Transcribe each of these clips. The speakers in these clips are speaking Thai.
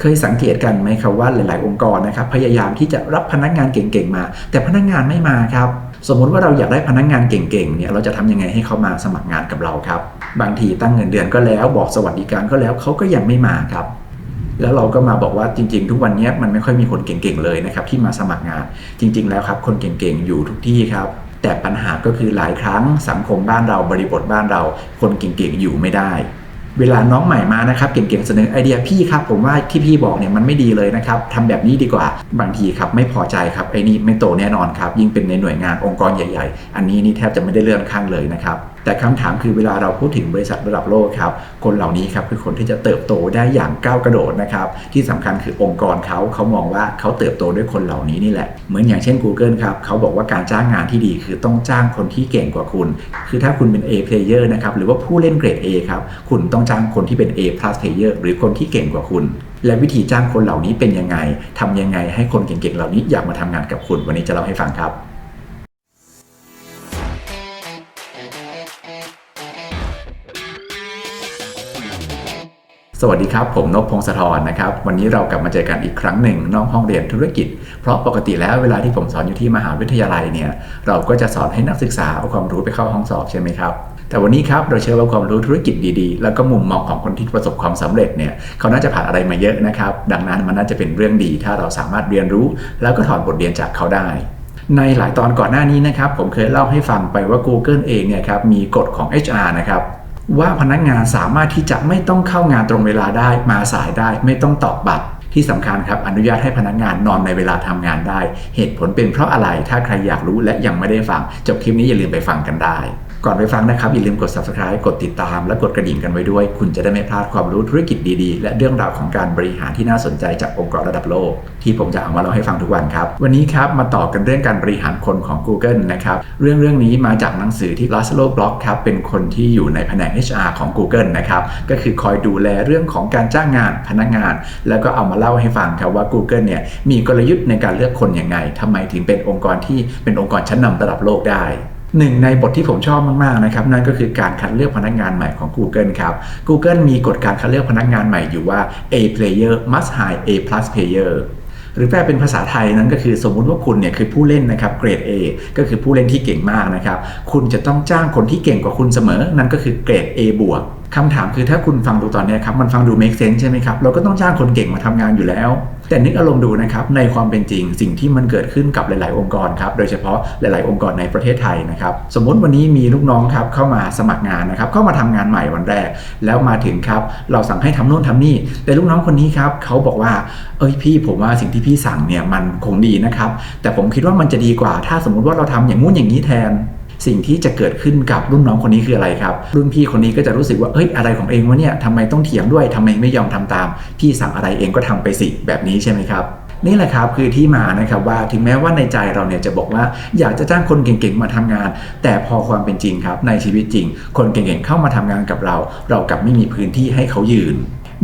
เคยสังเกตกันไหมครับว่าหลาย ๆ องค์กรนะครับพยายามที่จะรับพนักงานเก่ง ๆ มา แต่พนักงานไม่มาครับสมมุติว่าเราอยากได้พนักงานเก่งๆ เนี่ยเราจะทำยังไงให้เขามาสมัครงานกับเราครับ บางทีตั้งเงินเดือนก็แล้วบอกสวัสดิการก็แล้วเขาก็ยังไม่มาครับ แล้วเราก็มาบอกว่าจริง ๆ ทุกวันนี้มันไม่ค่อยมีคนเก่งๆ เลยนะครับที่มาสมัครงานจริง ๆ แล้วครับ คนเก่งๆ อยู่ทุกที่ครับ แต่ปัญหาก็คือหลายครั้งสังคมบ้านเราบริบทบ้านเรา คนเก่งๆ อยู่ไม่ได้ เวลาน้องใหม่มานะครับเก่งๆเสนอไอเดียพี่ครับผมว่าที่พี่บอกเนี่ยมันไม่ดีเลยนะครับทำแบบนี้ดีกว่าบางทีครับไม่พอใจครับไอ้นี่ไม่โตแน่นอนครับยิ่งเป็นในหน่วยงานองค์กรใหญ่ ๆ อันนี้นี่แทบจะไม่ได้เลื่อนขั้นเลยนะครับ แต่คำถามคือเวลาเราพูดถึงบริษัทระดับโลกครับ คนเหล่านี้ครับคือคนที่จะเติบโตได้อย่างก้าวกระโดดนะครับ ที่สำคัญคือองค์กรเขาเขามองว่าเขาเติบโตด้วยคนเหล่านี้นี่แหละ เหมือนอย่างเช่น Google ครับเขาบอกว่าการจ้างงานที่ดีคือต้องจ้างคนที่เก่งกว่าคุณ คือถ้าคุณเป็น A player นะครับหรือว่าผู้เล่นเกรด A ครับคุณต้องจ้างคนที่เป็น A plus player หรือคนที่เก่งกว่าคุณและวิธีจ้างคนเหล่านี้เป็นยังไงทำยังไงให้คนเก่งๆ เหล่านี้อยากมาทำงานกับคุณ วันนี้จะเล่าให้ฟังครับ สวัสดีครับ ผมนพพงศธรนะครับ วันนี้เรากลับมาเจอกันอีกครั้งหนึ่งนอกห้องเรียนธุรกิจ เพราะปกติแล้วเวลาที่ผมสอนอยู่ที่มหาวิทยาลัยเนี่ย เราก็จะสอนให้นักศึกษาเอาความรู้ไปเข้าห้องสอบใช่ไหมครับ แต่วันนี้ครับเราเชื่อว่าความรู้ธุรกิจดีๆ แล้วก็มุมมองของคนที่ประสบความสำเร็จเนี่ยเขาน่าจะผ่านอะไรมาเยอะนะครับ ดังนั้นมันน่าจะเป็นเรื่องดี ถ้าเราสามารถเรียนรู้ แล้วก็ถอดบทเรียนจากเขาได้ในหลายตอนก่อนหน้านี้นะครับผมเคยเล่าให้ฟังไปว่า Google เองเนี่ยครับมีกฎของ HR นะครับ ว่าพนักงานสามารถที่จะไม่ต้องเข้างานตรงเวลาได้มาสายได้ ไม่ต้องตอกบัตรที่สำคัญครับอนุญาตให้พนักงานนอนในเวลาทำงานได้ เหตุผลเป็นเพราะอะไรถ้าใครอยากรู้และยังไม่ได้ฟัง จบคลิปนี้อย่าลืมไปฟังกันได้ ก่อนไปฟังนะครับ อย่าลืมกด subscribe กดติดตาม และกดกระดิ่งกันไว้ด้วย คุณจะได้ไม่พลาดความรู้ธุรกิจดีๆ และเรื่องราวของการบริหารที่น่าสนใจจากองค์กรระดับโลก ที่ผมจะเอามาเล่าให้ฟังทุกวันครับ วันนี้ครับมาต่อกันเรื่องการบริหารคนของ Google นะครับเรื่องเรื่องนี้มาจากหนังสือที่ Laszlo Block ครับเป็นคนที่อยู่ในแผนก HR ของ Google นะครับก็คือคอยดูแลเรื่องของการจ้างงานพนักงาน แล้วก็เอามาเล่าให้ฟังครับว่า Google เนี่ยมีกลยุทธ์ในการเลือกคนยังไงทำไมถึงเป็นองค์กรที่เป็นองค์กรชั้นนำระดับโลกได้ หนึ่งในบทที่ผมชอบมากๆนะครับนั่นก็คือการคัดเลือกพนักงานใหม่ของ Google ครับ Google มีกฎการคัดเลือกพนักงานใหม่อยู่ว่า A player must hire A plus player หรือแปลเป็นภาษาไทยนั้นก็คือสมมุติว่าคุณเนี่ยคือผู้เล่นนะครับเกรด A ก็คือผู้เล่นที่เก่งมากนะครับ คุณจะต้องจ้างคนที่เก่งกว่าคุณเสมอ นั่นก็คือเกรด A บวกคำถามคือถ้าคุณฟังดูตอนนี้ครับมันฟังดู make sense ใช่ไหมครับเราก็ต้องจ้างคนเก่งมาทำงานอยู่แล้ว แต่นึกอารมณ์ดูนะครับในความเป็นจริงสิ่งที่มันเกิดขึ้นกับหลาย ๆ องค์กรครับโดยเฉพาะหลาย ๆ องค์กรในประเทศไทยนะครับสมมติวันนี้มีลูกน้องครับเข้ามาสมัครงานนะครับเข้ามาทำงานใหม่วันแรก แล้วมาถึงครับเราสั่งให้ทำโน่นทำนี่ แต่ลูกน้องคนนี้ครับเขาบอกว่าเอ้ยพี่ผมว่าสิ่งที่พี่สั่งเนี่ยมันคงดีนะครับแต่ผมคิดว่ามันจะดีกว่าถ้าสมมุติว่าเราทำอย่างงู้นอย่างนี้แทน สิ่งที่จะเกิดขึ้นกับรุ่นน้องคนนี้คืออะไรครับ รุ่นพี่คนนี้ก็จะรู้สึกว่าเอ้ยอะไรของเองวะเนี่ยทำไมต้องเถียงด้วยทำไมไม่ยอมทำตาม พี่สั่งอะไรเองก็ทำไปสิแบบนี้ใช่ไหมครับนี่แหละครับคือที่มานะครับว่าถึงแม้ว่าในใจเราเนี่ยจะบอกว่าอยากจะจ้างคนเก่งๆมาทำงาน แต่พอความเป็นจริงครับในชีวิตจริง คนเก่งๆเข้ามาทำงานกับเรา เรากลับไม่มีพื้นที่ให้เขายืน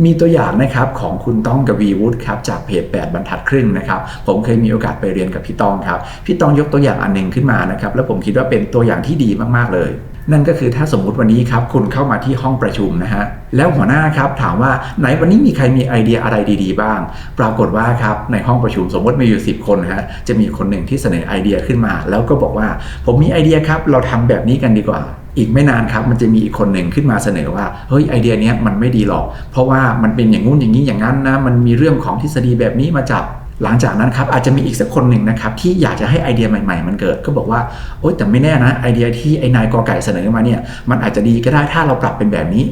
มีตัวอย่างนะครับของคุณต้องกับวีวุฒิครับจากเพจ8บรรทัดครึ่งนะครับผมเคยมีโอกาสไปเรียนกับพี่ต้องครับพี่ต้องยกตัวอย่างอันหนึ่งขึ้นมานะครับแล้วผมคิดว่าเป็นตัวอย่างที่ดีมากๆเลย นั่นก็คือถ้าสมมุติวันนี้ครับคุณเข้ามาที่ห้องประชุมนะฮะแล้วหัวหน้าครับถามว่าไหนวันนี้มีใครมีไอเดียอะไรดีๆบ้าง ปรากฏว่าครับในห้องประชุมสมมติมีอยู่ 10 คนนะฮะจะมีคนหนึ่งที่เสนอไอเดียขึ้นมา แล้วก็บอกว่า ผมมีไอเดียครับเราทำแบบนี้กันดีกว่า อีกไม่นานครับมันจะมีอีกคนหนึ่งขึ้นมาเสนอว่าเฮ้ยไอเดียนี้มันไม่ดีหรอก เพราะว่ามันเป็นอย่างงู้นอย่างนี้อย่างนั้นนะมันมีเรื่องของทฤษฎีแบบนี้มาจับหลังจากนั้นครับอาจจะมีอีกสักคนหนึ่งนะครับที่อยากจะให้ไอเดียใหม่ๆ มันเกิดก็บอกว่าโอ๊ยแต่ไม่แน่นะไอเดียที่ไอ้นายกอไก่เสนอมาเนี่ยมันอาจจะดีก็ได้ถ้าเราปรับเป็นแบบนี้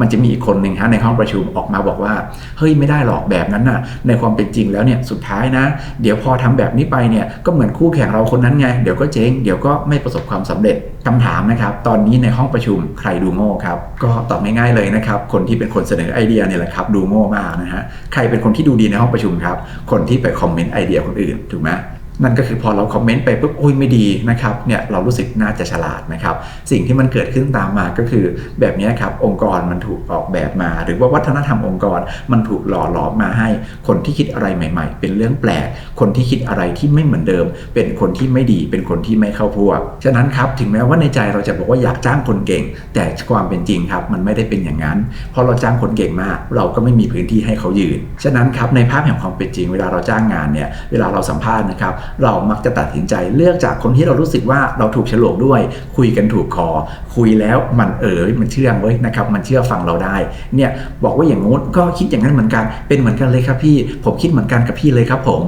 มันจะมีอีกคนหนึ่งฮะในห้องประชุมออกมาบอกว่า เฮ้ยไม่ได้หรอกแบบนั้นน่ะ ในความเป็นจริงแล้วเนี่ยสุดท้ายนะ เดี๋ยวพอทำแบบนี้ไปเนี่ยก็เหมือนคู่แข่งเราคนนั้นไง เดี๋ยวก็เจ๊งเดี๋ยวก็ไม่ประสบความสำเร็จคำถามนะครับ ตอนนี้ในห้องประชุมใครดูโง่ครับ ก็ตอบง่ายๆเลยนะครับ คนที่เป็นคนเสนอไอเดียเนี่ยแหละครับดูโง่มากนะฮะใครเป็นคนที่ดูดีในห้องประชุมครับ คนที่ไปคอมเมนต์ไอเดียคนอื่นถูกไหม นั่นก็คือพอเราคอมเมนต์ไปปุ๊บอุ้ยไม่ดีนะครับเนี่ยเรารู้สึกน่าจะฉลาดนะครับ สิ่งที่มันเกิดขึ้นตามมาก็คือแบบนี้ครับองค์กรมันถูกออกแบบมา หรือว่าวัฒนธรรมองค์กรมันถูกหล่อหลอมมาให้ คนที่คิดอะไรใหม่ ๆ เป็นเรื่องแปลก คนที่คิดอะไรที่ไม่เหมือนเดิม เป็นคนที่ไม่ดีเป็นคนที่ไม่เข้าพวกฉะนั้นครับถึงแม้ว่าในใจเราจะบอกว่าอยากจ้างคนเก่ง แต่ความเป็นจริงครับมันไม่ได้เป็นอย่างนั้นพอเราจ้างคนเก่งมากเราก็ไม่มีพื้นที่ให้เขายืน ฉะนั้นครับในภาพแห่งความเป็นจริง เวลาเราจ้างงานเนี่ยเวลาเราสัมภาษณ์นะครับเรามักจะตัดสินใจเลือกจากคนที่เรารู้สึกว่าเราถูกฉลกด้วย คุยกันถูกคอ คุยแล้วมันเอ๋ยมันเชื่องเว้ยนะครับมันเชื่อฟังเราได้เนี่ยบอกว่าอย่างงู้นก็คิดอย่างนั้นเหมือนกันเป็นเหมือนกันเลยครับพี่ ผมคิดเหมือนกันกับพี่เลยครับผม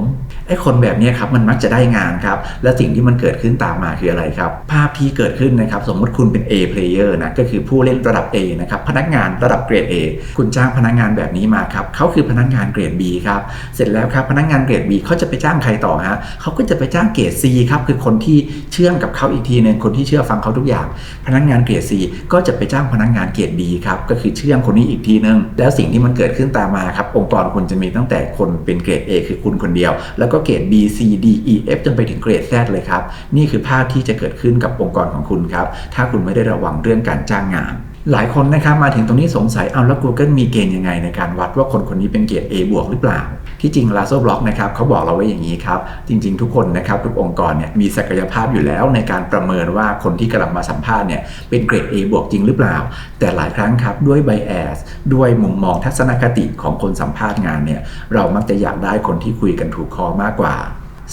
อ้คนแบบนี้ครับมันมักจะได้งานครับ และสิ่งที่มันเกิดขึ้นตามมาคืออะไรครับ ภาพที่เกิดขึ้นนะครับ สมมติคุณเป็น A player นะก็คือผู้เล่นระดับ A นะครับพนักงานระดับเกรด A คุณจ้างพนักงานแบบนี้มาครับเขาคือพนักงานเกรด B ครับเสร็จแล้วครับพนักงานเกรด B เขาจะไปจ้างใครต่อฮะเขาก็จะไปจ้างเกรด C ครับคือคนที่เชื่อมกับเขาอีกทีหนึงคนที่เชื่อฟังเขาทุกอย่าง พนักงานเกรด C ก็จะไปจ้างพนักงานเกรด B ครับก็คือเชื่อมคนนี้อีกทีนึงแล้วสิ่งที่มันเกิดขึ้นตามมาครับองค์กรคุณจะมีตั้งแต่คนเป็นเกรด A คือคุณคนเดียว แล้วก็เกรด B C D E F จนไปถึงเกรด Z เลยครับ นี่คือภาพที่จะเกิดขึ้นกับองค์กรของคุณครับ ถ้าคุณไม่ได้ระวังเรื่องการจ้างงานหลายคนนะครับมาถึงตรงนี้สงสัยเอาแล้ว Google มีเกณฑ์ยังไงในการวัดว่าคนคนนี้เป็นเกรด A บวกหรือเปล่า ที่จริง l a s o b l o c k นะครับเขาบอกเราไว้อย่างนี้ครับ จริง ๆ ทุกคนนะครับทุกองค์กรเนี่ยมีศักยภาพอยู่แล้วในการประเมินว่าคนที่กำลังมาสัมภาษณ์เนี่ยเป็นเกรด A บวกจริงหรือเปล่า แต่หลายครั้งครับด้วย bias ด้วยมุมมองทัศนคติของคนสัมภาษณ์งานเนี่ยเรามักจะอยากได้คนที่คุยกันถูกคอมากกว่า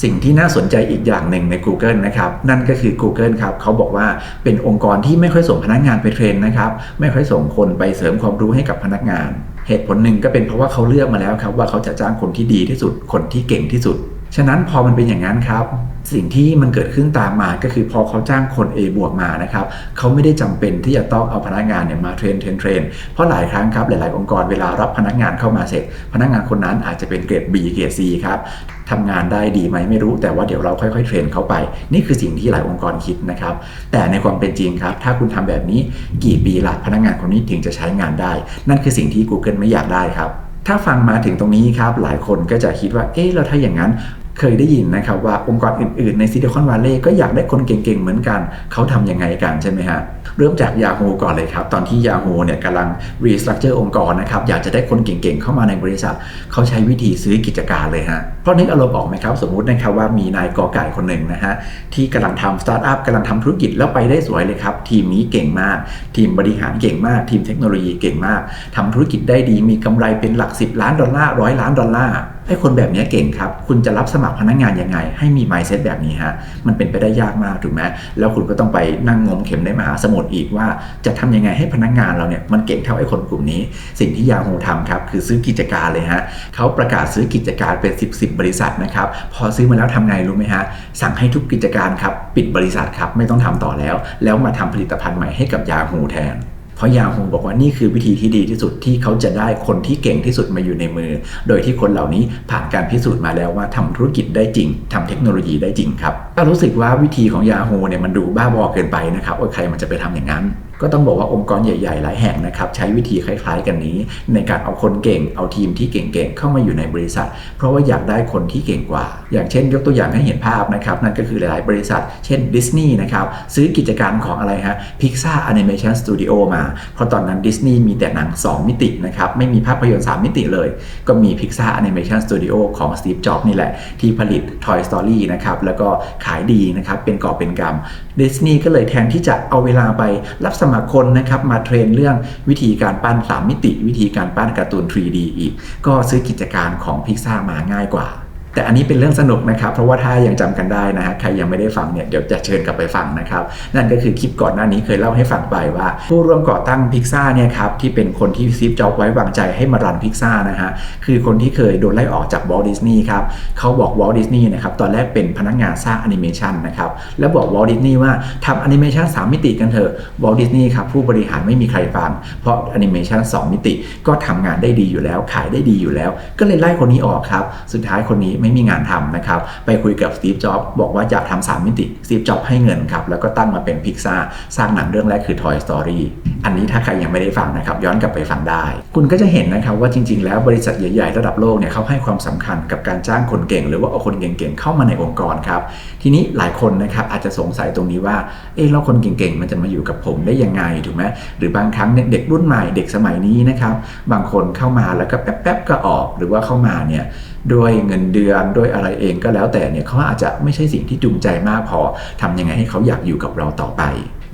สิ่งที่น่าสนใจอีกอย่างหนึ่งใน Google นะครับ นั่นก็คือ Google ครับเขาบอกว่าเป็นองค์กรที่ไม่ค่อยส่งพนักงานไปเทรนนะครับ ไม่ค่อยส่งคนไปเสริมความรู้ให้กับพนักงาน เหตุผลหนึ่งก็เป็นเพราะว่าเขาเลือกมาแล้วครับว่าเขาจะจ้างคนที่ดีที่สุดคนที่เก่งที่สุด ฉะนั้นพอมันเป็นอย่างนั้นครับ สิ่งที่มันเกิดขึ้นตามมาก็คือพอเขาจ้างคน A บวกมานะครับเขาไม่ได้จำเป็นที่จะต้องเอาพนักงานเนี่ยมาเทรนเทรนเทรนเพราะหลายครั้งครับหลาย ๆ องค์กรเวลารับพนักงานเข้ามาเสร็จ พนักงานคนนั้นอาจจะเป็นเกรด B เกรด C ครับทำงานได้ดีไหมไม่รู้แต่ว่าเดี๋ยวเราค่อย ๆ เทรนเขาไป นี่คือสิ่งที่หลายองค์กรคิดนะครับ แต่ในความเป็นจริงครับ ถ้าคุณทำแบบนี้กี่ปีละพนักงานคนนี้ถึงจะใช้งานได้ นั่นคือสิ่งที่ Google ไม่อยากได้ครับถ้าฟังมาถึงตรงนี้ครับหลายคนก็จะคิดว่า เอ๊ะ แล้วถ้าอย่างนั้น เคยได้ยินนะครับว่าองค์กรอื่นๆในซิลิคอนวัลเลย์ก็อยากได้คนเก่งๆเหมือนกันเขาทำยังไงกันใช่ไหมฮะเริ่มจาก Yahoo ก่อนเลยครับ ตอนที่ Yahoo เนี่ยกำลัง restructure องค์กรนะครับอยากจะได้คนเก่งๆเข้ามาในบริษัท เขาใช้วิธีซื้อกิจการเลยฮะเพราะนึกอารมณ์ออกไหมครับ สมมุตินะครับว่ามีนายกอไก่คนหนึ่งนะฮะที่กำลังทำสตาร์ทอัพกำลังทำธุรกิจแล้วไปได้สวยเลยครับ ทีมนี้เก่งมาก ทีมบริหารเก่งมาก ทีมเทคโนโลยีเก่งมากทำธุรกิจได้ดีมีกำไรเป็นหลัก 10 ล้านดอลลาร์ร้อยล้านดอลลาร์ ไอ้คนแบบนี้เก่งครับ คุณจะรับสมัครพนักงานยังไง ให้มี mindset แบบนี้ฮะ มันเป็นไปได้ยากมากถูกไหมแล้วคุณก็ต้องไปนั่งงมเข็มในมหาสมุทรอีกว่า จะทำยังไงให้พนักงานเราเนี่ยมันเก่งเท่าไอ้คนกลุ่มนี้ สิ่งที่ยาฮูทำครับคือซื้อกิจการเลยฮะเขาประกาศซื้อกิจการเป็น 10 10บริษัทนะครับ พอซื้อมาแล้วทำไงรู้ไหมฮะ สั่งให้ทุกกิจการครับปิดบริษัทครับไม่ต้องทำต่อแล้ว แล้วมาทำผลิตภัณฑ์ใหม่ให้กับยาฮูแทน เพราะยาฮูบอกว่านี่คือวิธีที่ดีที่สุดที่เขาจะได้คนที่เก่งที่สุดมาอยู่ในมือ โดยที่คนเหล่านี้ผ่านการพิสูจน์มาแล้วว่าทำธุรกิจได้จริงทำเทคโนโลยีได้จริงครับ ถ้ารู้สึกว่าวิธีของยาฮูเนี่ยมันดูบ้าบอเกินไปนะครับว่าใครมันจะไปทำอย่างนั้น ก็ต้องบอกว่าองค์กรใหญ่ๆ หลายแห่งนะครับใช้วิธีคล้ายๆ กันนี้ ในการเอาคนเก่งเอาทีมที่เก่งๆ เข้ามาอยู่ในบริษัท เพราะว่าอยากได้คนที่เก่งกว่า อย่างเช่น ยกตัวอย่างให้เห็นภาพนะครับนั่นก็คือหลายๆ บริษัท เช่นดิสนีย์นะครับซื้อกิจการของอะไรฮะ Pixar Animation Studio มา เพราะตอนนั้นดิสนีย์มีแต่หนัง 2 มิตินะครับไม่มีภาพยนตร์ 3 มิติเลย ก็มี Pixar Animation Studio ของ Steve Jobs นี่แหละที่ผลิต Toy Story นะครับแล้วก็ขายดีนะครับเป็นก่อเป็นกำดิสนีย์ก็เลยแทนที่จะเอาเวลาไปรับสมัครคนนะครับมาเทรนเรื่องวิธีการปั้น 3 มิติ วิธีการปั้นการ์ตูน 3D อีก ก็ซื้อกิจการของพิซซ่ามาง่ายกว่า แต่อันนี้เป็นเรื่องสนุกนะครับ เพราะว่าถ้ายังจำกันได้นะฮะใครยังไม่ได้ฟังเนี่ยเดี๋ยวจะเชิญกลับไปฟังนะครับ นั่นก็คือคลิปก่อนหน้านี้เคยเล่าให้ฟังไปว่า ผู้ร่วมก่อตั้งพิกซ่าเนี่ยครับที่เป็นคนที่ซีฟจ็อบไว้วางใจให้มารันพิกซ่านะฮะคือคนที่เคยโดนไล่ออกจากวอลดิสนีย์ครับเขาบอกวอลดิสนีย์นะครับตอนแรกเป็นพนักงานสร้างแอนิเมชันนะครับแล้วบอกวอลดิสนีย์ว่าทำแอนิเมชัน3มิติกันเถอะวอลดิสนีย์ครับผู้บริหารไม่มีใครฟังเพราะแอนิเมชัน2มิติก็ทำงานได้ดีอยู่แล้ว ขายได้ดีอยู่แล้ว ก็เลยไล่คนนี้ออกครับสุดท้ายคนนี้ไม่มีงานทำนะครับ ไปคุยกับสตีฟจ็อบบอกว่าอยากทำสามมิติสตีฟจ็อบให้เงินครับ แล้วก็ตั้งมาเป็นพิกซ่าสร้างหนังเรื่องแรกคือ Toy Story อันนี้ถ้าใครยังไม่ได้ฟังนะครับ ย้อนกลับไปฟังได้ คุณก็จะเห็นนะครับว่าจริง ๆ แล้วบริษัทใหญ่ ๆ ระดับโลกเนี่ยเขาให้ความสำคัญกับการจ้างคนเก่ง หรือว่าเอาคนเก่งๆเข้ามาในองค์กรครับ ทีนี้หลายคนนะครับอาจจะสงสัยตรงนี้ว่าเอ๊ะแล้วคนเก่งๆมันจะมาอยู่กับผมได้ยังไงถูกไหมหรือบางครั้งเนี่ยเด็กรุ่นใหม่เด็กสมัยนี้นะครับบางคนเข้ามาแล้วก็แป๊บๆก็ออก หรือว่าเข้ามาเนี่ยด้วยเงินเดือนด้วยอะไรเองก็แล้วแต่เนี่ยเขาอาจจะไม่ใช่สิ่งที่จูงใจมากพอทำยังไงให้เขาอยากอยู่กับเราต่อไป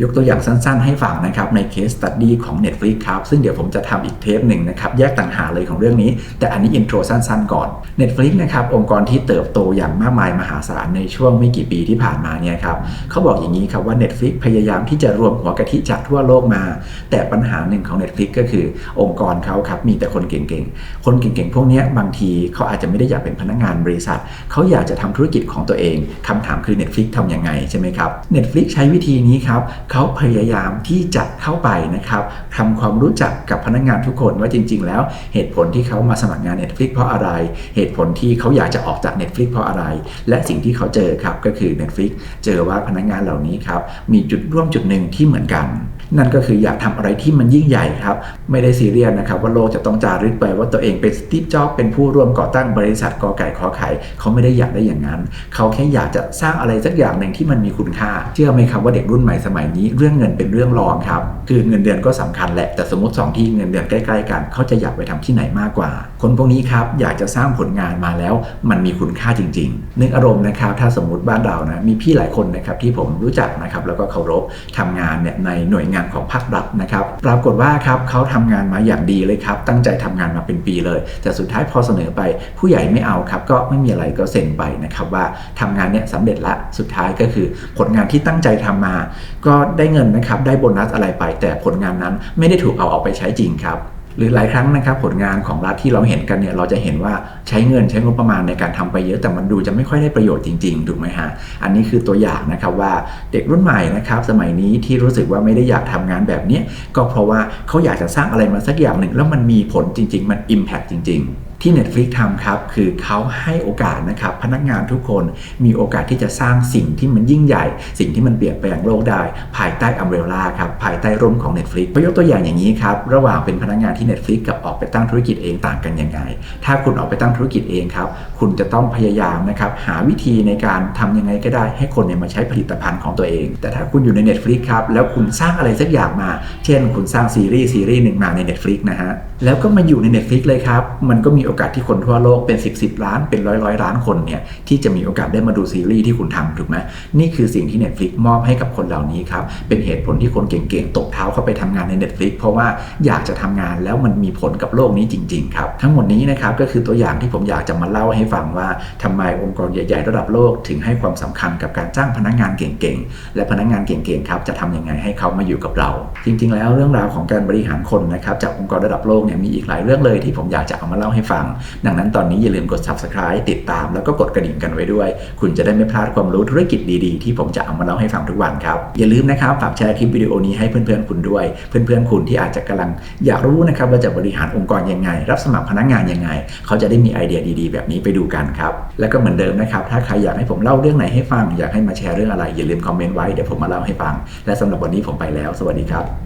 ยกตัวอย่างสั้นๆ ให้ฟังนะครับใน case study ของ Netflix ครับ ซึ่งเดี๋ยวผมจะทำอีกเทปหนึ่งนะครับ แยกต่างหากเลยของเรื่องนี้ แต่อันนี้อินโทรสั้นๆ ก่อน Netflix นะครับ องค์กรที่เติบโตอย่างมากมายมหาศาลในช่วงไม่กี่ปีที่ผ่านมาเนี่ยครับเขาบอกอย่างนี้ครับว่า Netflix พยายามที่จะรวมหัวกะทิจากทั่วโลกมา แต่ปัญหาหนึ่งของ Netflix ก็คือองค์กรเขาครับมีแต่คนเก่งๆ คนเก่งๆ พวกนี้บางทีเขาอาจจะไม่ได้อยากเป็นพนักงานบริษัท เขาอยากจะทำธุรกิจของตัวเองคำถามคือ Netflix ทำยังไงใช่ไหมครับ Netflix ใช้วิธีนี้ครับเขาพยายามที่จะเข้าไปนะครับทำความรู้จักกับพนักงานทุกคนว่าจริง ๆ แล้วเหตุผลที่เขามาสมัครงาน Netflix เพราะอะไร เหตุผลที่เขาอยากจะออกจาก Netflix เพราะอะไร และสิ่งที่เขาเจอครับก็คือ Netflix เจอว่าพนักงานเหล่านี้ครับมีจุดร่วมจุดหนึ่งที่เหมือนกัน นั่นก็คืออยากทำอะไรที่มันยิ่งใหญ่ครับ ไม่ได้ซีเรียสนะครับ ว่าโลกจะต้องจารึกไปว่าตัวเองเป็นสตีฟจ็อบเป็นผู้ร่วมก่อตั้งบริษัทกอไก่ขอไข่เขาไม่ได้อยากได้อย่างนั้น เขาแค่อยากจะสร้างอะไรสักอย่างหนึ่งที่มันมีคุณค่า เชื่อไหมครับว่าเด็กรุ่นใหม่สมัยนี้ เรื่องเงินเป็นเรื่องรองครับ คือเงินเดือนก็สำคัญแหละแต่สมมติสองที่เงินเดือนใกล้ๆกัน เขาจะอยากไปทำที่ไหนมากกว่า คนพวกนี้ครับอยากจะสร้างผลงานมาแล้ว มันมีคุณค่าจริงๆนึกอารมณ์นะครับถ้าสมมติบ้านเรานะมีพี่หลายคนนะครับที่ผมรู้จักนะครับแล้วก็เคารพทำงานเนี่ยในหน่วยงานของภาครัฐนะครับปรากฏว่าครับเขาทำงานมาอย่างดีเลยครับ ตั้งใจทำงานมาเป็นปีเลย แต่สุดท้ายพอเสนอไปผู้ใหญ่ไม่เอาครับ ก็ไม่มีอะไรก็เซ็นไปนะครับว่าทำงานเนี่ยสำเร็จละสุดท้ายก็คือผลงานที่ตั้งใจทำมา ก็ได้เงินนะครับได้โบนัสอะไรไป แต่ผลงานนั้นไม่ได้ถูกเอาออกไปใช้จริงครับ หรือหลายครั้งนะครับผลงานของรัฐที่เราเห็นกันเนี่ยเราจะเห็นว่าใช้เงินใช้งบประมาณในการทำไปเยอะแต่มันดูจะไม่ค่อยได้ประโยชน์จริงๆถูกไหมฮะอันนี้คือตัวอย่างนะครับว่าเด็กรุ่นใหม่นะครับสมัยนี้ที่รู้สึกว่าไม่ได้อยากทำงานแบบนี้ก็เพราะว่าเขาอยากจะสร้างอะไรมาสักอย่างหนึ่ง แล้วมันมีผลจริง ๆ มัน Impact จริง ๆ ที่ Netflix ทำครับคือเขาให้โอกาสนะครับพนักงานทุกคนมีโอกาสที่จะสร้างสิ่งที่มันยิ่งใหญ่ สิ่งที่มันเปลี่ยนแปลงโลกได้ ภายใต้อัมเบรล่าครับภายใต้ร่มของ Netflix ยกตัวอย่างอย่างนี้ครับระหว่างเป็นพนักงานที่ Netflix กับออกไปตั้งธุรกิจเองต่างกันยังไง ถ้าคุณออกไปตั้งธุรกิจเองครับคุณจะต้องพยายามนะครับหาวิธีในการทำยังไงก็ได้ ให้คนเนี่ยมาใช้ผลิตภัณฑ์ของตัวเอง แต่ถ้าคุณอยู่ใน Netflix ครับแล้วคุณสร้างอะไรสักอย่างมา เช่น คุณสร้างซีรีส์ซีรีส์หนึ่งมาใน Netflix นะฮะแล้วก็มาอยู่ใน Netflix เลยครับ มันก็มีโอกาสที่คนทั่วโลกเป็น 10 10ล้านเป็นร้อยร้อยล้านคนเนี่ยที่จะมีโอกาสได้มาดูซีรีส์ที่คุณทำถูกไหมนี่คือสิ่งที่ Netflix มอบให้กับคนเหล่านี้ครับ เป็นเหตุผลที่คนเก่งๆตบเท้าเข้าไปทำงานใน Netflix เพราะว่าอยากจะทำงานแล้วมันมีผลกับโลกนี้จริงๆครับทั้งหมดนี้นะครับก็คือตัวอย่างที่ผมอยากจะมาเล่าให้ฟังว่าทำไมองค์กรใหญ่ๆ ระดับโลกถึงให้ความสำคัญกับการจ้างพนักงานเก่งๆ และพนักงานเก่งๆครับจะทำยังไงให้เขามาอยู่กับเรา จริง ๆ แล้วเรื่องราวของการบริหารคนนะครับจากองค์กรระดับโลกเนี่ยมีอีกหลายเรื่องเลยที่ผมอยากจะเอามาเล่าให้ฟัง ดังนั้นตอนนี้อย่าลืมกด subscribe ติดตาม แล้วก็กดกระดิ่งกันไว้ด้วย คุณจะได้ไม่พลาดความรู้ธุรกิจดีๆ ที่ผมจะเอามาเล่าให้ฟังทุกวันครับอย่าลืมนะครับฝากแชร์คลิปวิดีโอนี้ให้เพื่อนๆคุณด้วย เพื่อนๆคุณที่อาจจะกำลังอยากรู้นะครับว่าจะบริหารองค์กรยังไง รับสมัครพนักงานยังไง เขาจะได้มีไอเดียดีๆ แบบนี้ไปดูกันครับแล้วก็เหมือนเดิมนะครับถ้าใครอยากให้ผมเล่าเรื่องไหนให้ฟังอยากให้มาแชร์เรื่องอะไรอย่าลืมคอมเมนต์ไว้เดี๋ยวผมมาเล่าให้ฟังและสำหรับวันนี้ผมไปแล้ว สวัสดีครับ